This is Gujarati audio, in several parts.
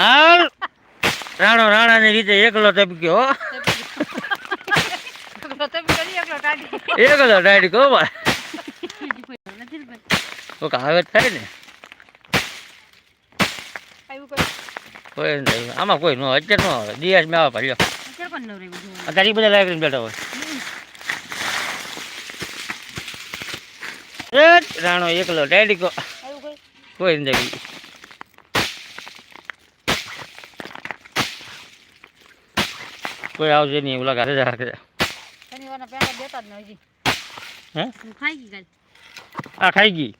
હાલ. રાણો રાણાની રીતે એકલો ટપક્યો એકલો ડાયરી કહો ભાઈ. હવે થાય ને. કોઈ? નહીં આમાં કોઈ ન અત્યારે ન આવે. દિયાસ મેં આવે પડ્યો. અત્યારે બધા લાગે બેઠા હોય. રાણો એકલો કો કોઈ? નથી કોઈ આવશે નહીં ઓલા ઘરે જા કરે હે? આ ખાઈ ગઈ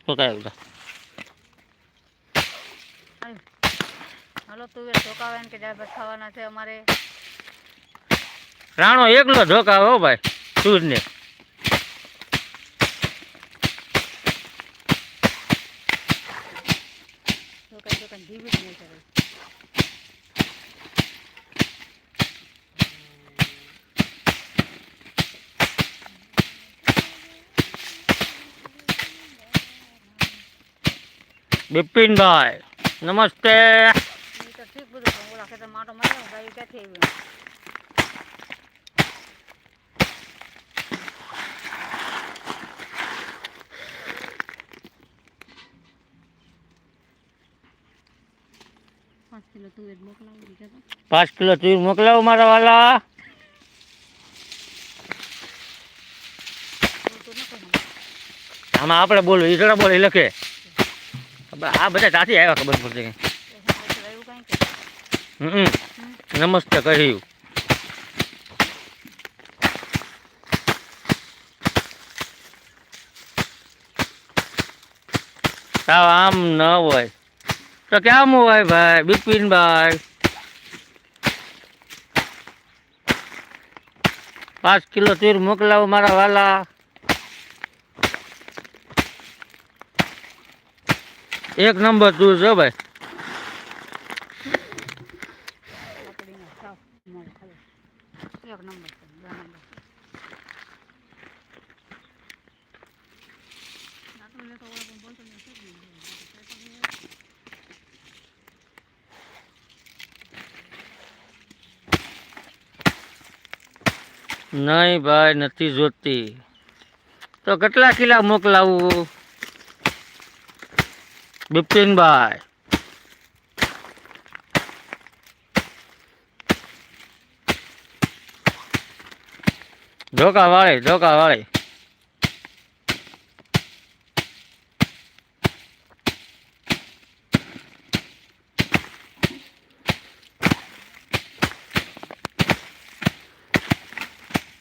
તો કાંઈ ઓલા હાલો. તું ઢોકાવે કે ભાત ખાવાના છે અમારે. રાણો એકલો ધોકા હો ભાઈ તું ને ઢોકાઈ ઢોકાઈ જીવી જ નહીં કરે બિપિનભાઈ નમસ્તે એ તો ઠીક બધું પણ ઓલા ખેતર માટો માર્યો ગાયું ક્યાંથી નમસ્તે. પાંચ કિલો તુવેર મોકલાવી મારા વાલા. આમાં આપણે બોલો ઈ બોલે લખે. આ બધા ત્યાંથી આવ્યા ખબર કે. હમ નમસ્તે કહ્યું. સાવ આમ ન હોય. તો કેમ હોય ભાઈ, બિપિનભાઈ? પાંચ કિલો તીર મોકલાવો મારા વાલા. એક નંબર તું છે ભાઈ. નહીં ભાઈ નથી જોતી. તો કેટલા કિલા મોકલાવું? બિપિનભાઈ ધોકા વાળી ધોકા વાળી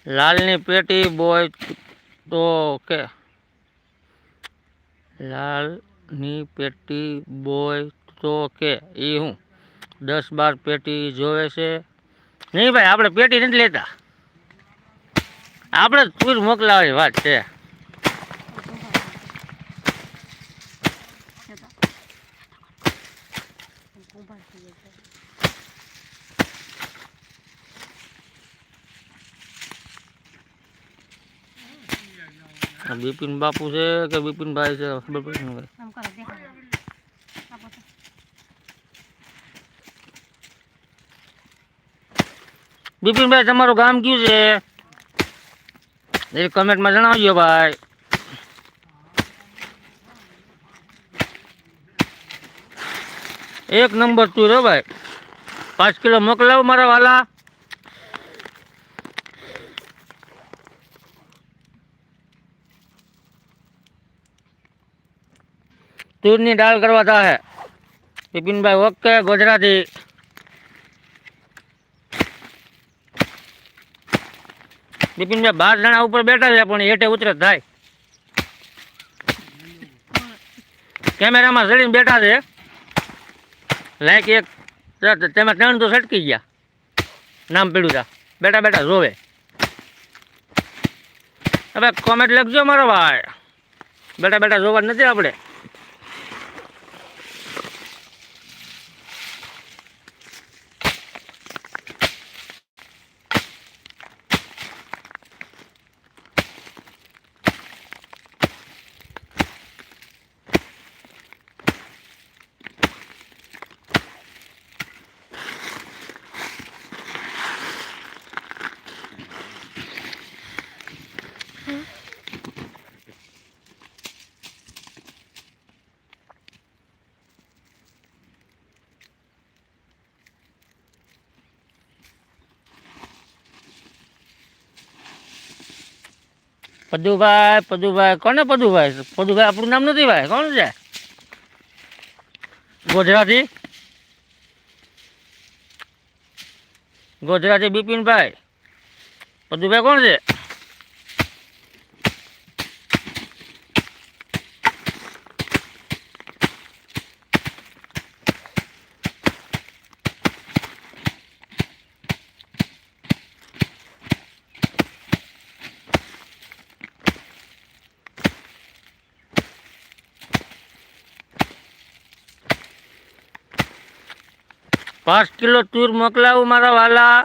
લાલની પેટી બોય તો કે લાલની પેટી બોય તો કે એ હું? દસ બાર પેટી જોવે છે. નહીં ભાઈ, આપણે પેટી નથી લેતા. આપણે તુર મોકલાવી વાત છે. આ બિપિન બાપુ છે કે બિપિનભાઈ છે ખબર પડી નહીં ભાઈ આમ કરો દેખાડો આપો તો. બિપિનભાઈ તમારું ગામ કયું છે એ કમેન્ટમાં જણાવજો ભાઈ એક નંબર તું રો ભાઈ પાંચ કિલો મોકલાવો મારા વાલા તુરની દાળ કરવા થાય બિપિનભાઈ ઓકે, ગુજરાતી. બિપિનભાઈ બાર જણા ઉપર બેઠા છે, પણ હેઠે ઉતરે થાય કેમેરામાં ચડીને બેઠા છે. લાઈક એક, તેમાં ત્રણ તો સટકી ગયા. નામ પીડું તા. બેઠા બેઠા જોવે. હવે કોમેન્ટ લખજો મારો ભાઈ. બેઠા બેઠા જોવા નથી આપણે. પદુભાઈ પદુભાઈ, કોને પદુભાઈ? પદુભાઈ આપણું નામ નથી ભાઈ, કોણ છે? ગોધરાથી? ગોધરાથી બિપિનભાઈ. પદુભાઈ કોણ છે? પાંચ કિલો તૂર મોકલાવું મારા વાલા.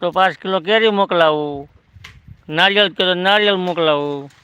તો પાંચ કિલો કેરી મોકલાવું. નારિયેળ કિલો નારિયેળ મોકલાવું.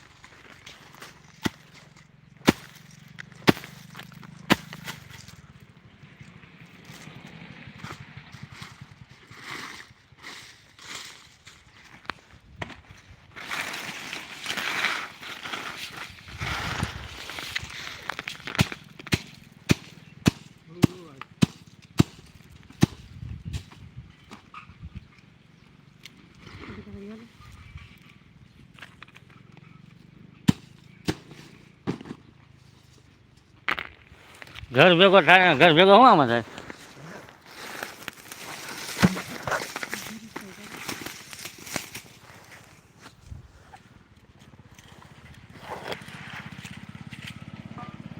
ઘર ભેગો થાય ઘર ભેગો શું આમાં થાય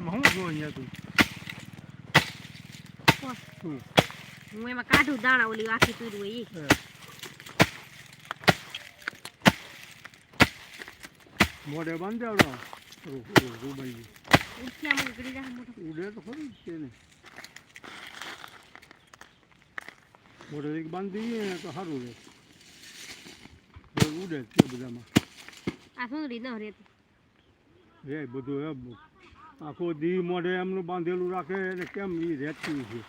હું જો અહીંયા તું હું એમાં કાઢું દાણા ઓલી આખી તૂરી હોય ઈ. મોઢે બાંધી આવડો રૂબાઈ મોટો ઉડે તો ખરું જ છે ને. એક બાંધી દઈએ ને તો સારું રહે ઉડે છે બધામાં આ સુંદરી ન રહેતી રે બધું એમ આખો દી મોઢે એમનું બાંધેલું રાખે એટલે કેમ એ રહેતું છે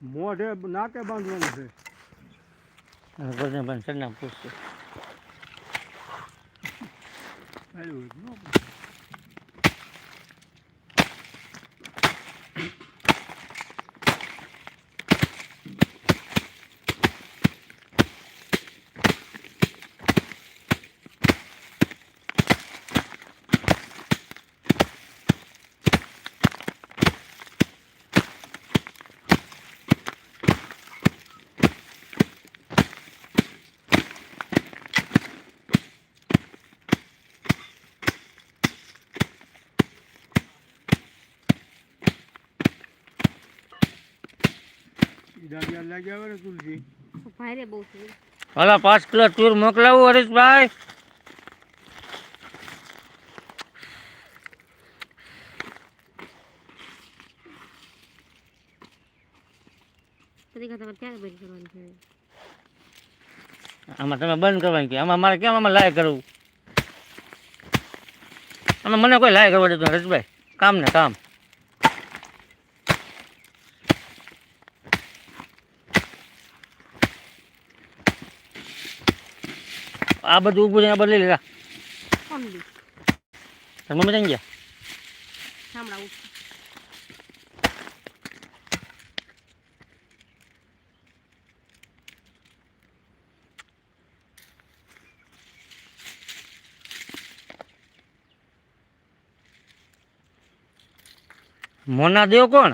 મોઢે નાકે બાંધવાનું છે આવ્યું જ ન હાલો પાંચ કિલો ચૂર મોકલાવું હરીશભાઈ. આમાં તમે બંધ કરવાની કે આમાં મારે કેમ આમાં લાય કરવું? આમાં મને કોઈ લાય કરવા દેતું હરીશભાઈ. કામ ને કામ. આ બધું ઊભું છે આ બદલી લીધા? કોણ મમ્મી જઈ ગયા? મોના દેવ કોણ?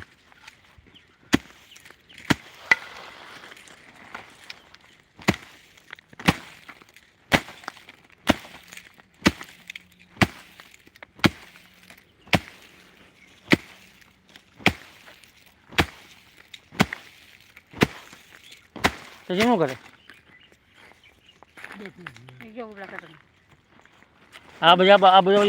તો શું કરે? જો આ બધા આ બધા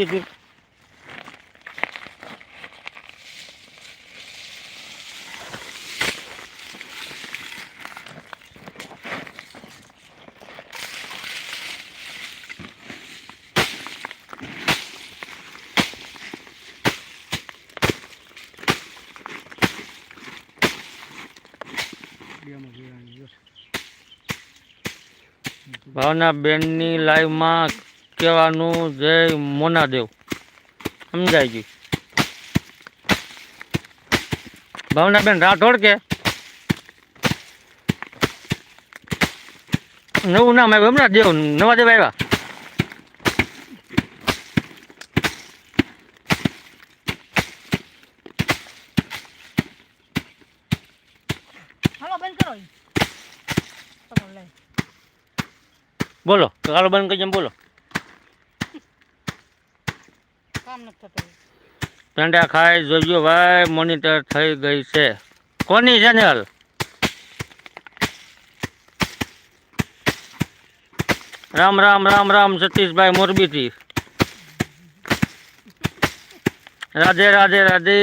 ભાવના બેનની લાઈવમાં કહેવાનું જય મોનાદેવ. સમજાય ગયું. ભાવના બેન રાઠોડ કે? નવું નામ આવ્યું હમણાં દેવ, નવા દેવ આવ્યા હાલો બંધ કરો ઈ. પકડો લે. બોલો કાલો બંધ કરી બોલો. પેંડા ખાઈ જોજો ભાઈ મોનિટર થઈ ગઈ છે. કોની ચેનલ રામ રામ રામ રામ સતીશભાઈ મોરબીથી. રાધે રાધે રાધે.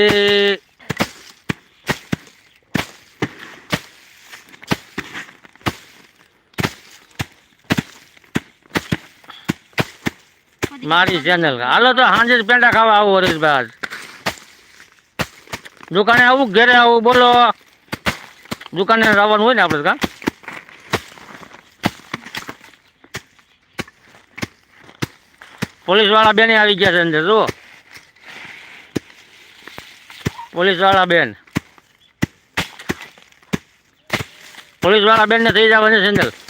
મારી ચેનલ હાલો તો હાંજે પેંડા ખાવા આવું હરીશભાઈ. દુકાને આવું, ઘેરે આવું, બોલો. દુકાને આવવાનું હોય ને આપણે કા? પોલીસવાળા બેન આવી ગયા છે અંદર, જુઓ. પોલીસવાળા બેન. પોલીસવાળા બેન ને થઈ જવાની છે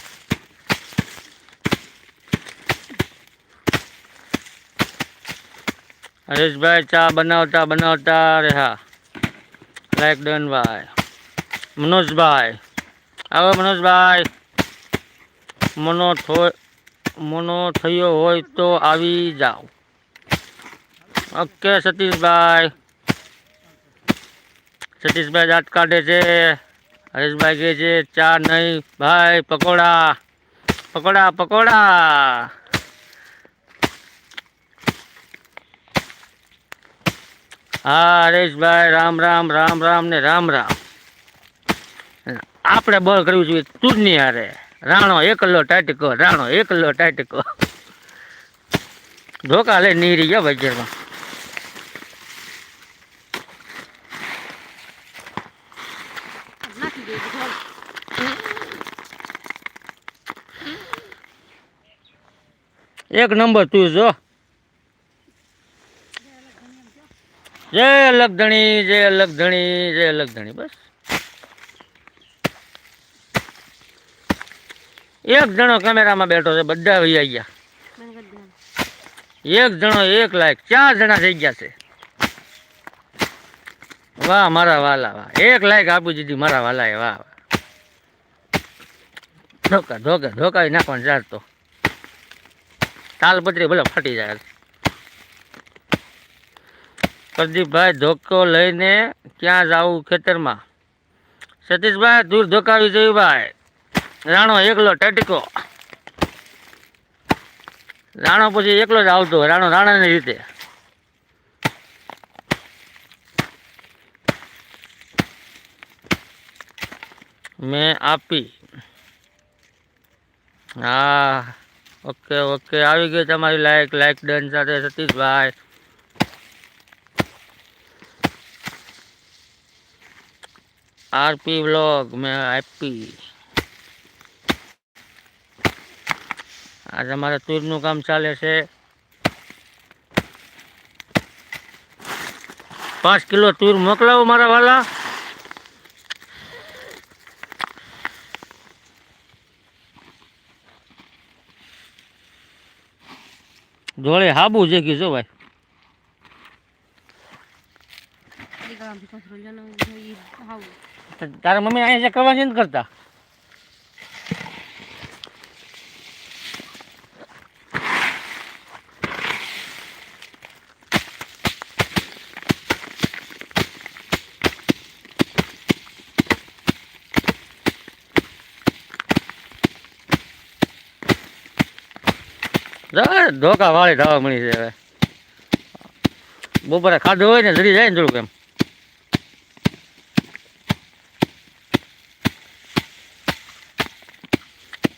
હરેશભાઈ, ચા બનાવતા બનાવતા રહ્યા લાઈક ડન ભાઈ. મનોજભાઈ. આવો મનોજભાઈ. મનો થો મનો થયો હોય તો આવી જાઓ. ઓકે, સતીશભાઈ. સતીશભાઈ દાંત કાઢે છે. હરેશભાઈ કહે છે, ચા નહીં ભાઈ, પકોડા. પકોડા પકોડા. હા, હરેશભાઈ, રામ રામ રામ રામ ને રામ રામ. આપણે બોલ કરવું જોઈએ નહીં હારે. રાણો એકલો ટાટકો, રાણો એકલો ટાટકો. ધોકા લઈ નીરી ગયો બધું. એક નંબર તું જો. જય લગધણી જય લગધણી જય લગધણી બસ. એક જણો કેમેરામાં બેઠો છે, બધા વહી ગયા. એક જણો એક લાયક ચાર જણા થઈ ગયા છે. વાહ, મારા વાલા, વાહ. એક લાયક આપી દીધી, મારા વાલા વાહ વાહ. ધોકા ધોકા, ધોકાવી નાખવાનું ચાર તો. તાલપત્રી ભલે ફાટી જાય. પ્રદીપભાઈ ધોકો લઈને ક્યાં જવું ખેતરમાં? સતીશભાઈ દૂર ધોકાવી જોયું ભાઈ. રાણો એકલો ટટકો. રાણો પછી એકલો જ આવતો રાણો રાણાની રીતે. મેં આપી. હા, ઓકે ઓકે. આવી ગયો તમારી લાઈક લાઈક ડન સાથે સતીશભાઈ. આરપી વ્લોગ મેં આપી. આજે અમારે તુરનું કામ ચાલે છે. પાંચ કિલો તુર મોકલાવો મારા વાલા. જોડે હાબુ છે કીધું ભાઈ? દીકરામાંથી તારા મમ્મી અહીંયા કરવાની નથી કરતા. ધોકા વાળી થવા મળી છે હવે. બપોરે ખાધું હોય ને જરી જાય ને થોડુંક એમ.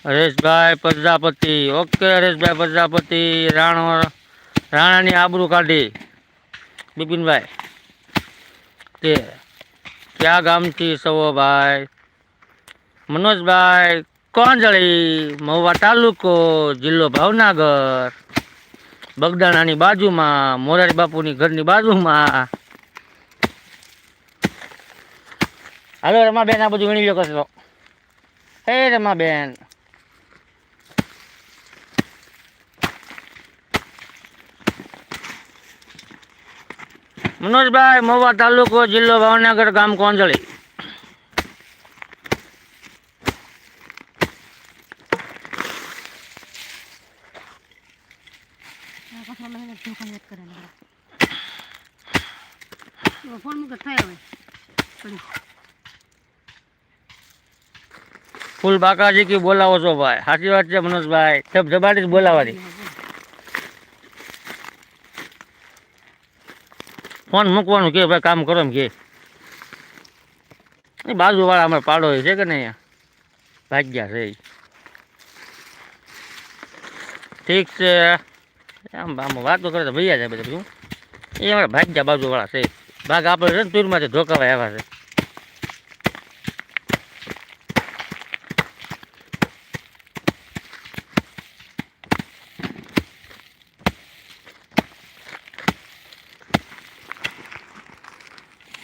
હરેશભાઈ પ્રજાપતિ. ઓકે હરેશભાઈ પ્રજાપતિ. રાણો, રાણાની આબરૂ કાઢી. બિપિનભાઈ, તે ક્યાં ગામથી સવો ભાઈ? મનોજભાઈ, કોંજળી, મહુવા તાલુકો, જિલ્લો ભાવનગર. બગદાણાની બાજુમાં, મોરારી બાપુની ઘરની બાજુમાં. હાલો રમાબેન, આ બધું વીણી લો કચરો હે રમાબેન. મનોજભાઈ મોવા તાલુકો, જિલ્લો ભાવનગર, ગામ કોંજળી. ફૂલ બાકાજી કી બોલાવો છો ભાઈ? સાચી વાત છે મનોજભાઈ. ધબ જ બોલાવાની. ફોન મૂકવાનું કે ભાઈ કામ કરો એમ કે. એ બાજુવાળા અમારે પાડો છે કે નહીં ભાગ્યા છે ઠીક છે. આમ આમ વાતો કરે તો ભૈયા છે બધા બધું. એ અમારા ભાગ્યા બાજુવાળા છે. ભાગ આપણે છે ને તુરમાંથી ધોકાવા આવ્યા છે.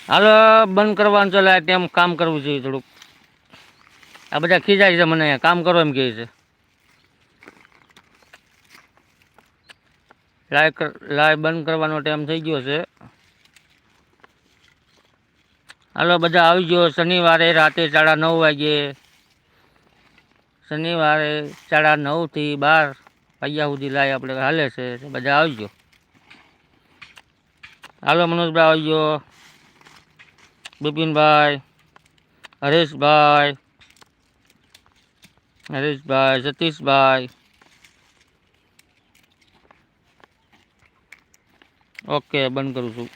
હાલો, બંધ કરવાનું ચાલે તેમ કામ કરવું જોઈએ થોડુંક. આ બધા ખીજાય છે મને કામ કરો એમ કહે છે. લાઈવ લાઈવ બંધ કરવાનો ટાઈમ થઈ ગયો છે. હાલો, બધા આવી ગયો, શનિવારે રાતે સાડા નવ વાગે. શનિવારે સાડા નવથી બાર વાગ્યા સુધી લાય આપણે હાલે છે બધા આવી ગયો. હાલો, મનોજભાઈ આવી ગયો. બિપિનભાઈ હરેશભાઈ હરેશભાઈ સતીશભાઈ. ઓકે બંધ કરું છું.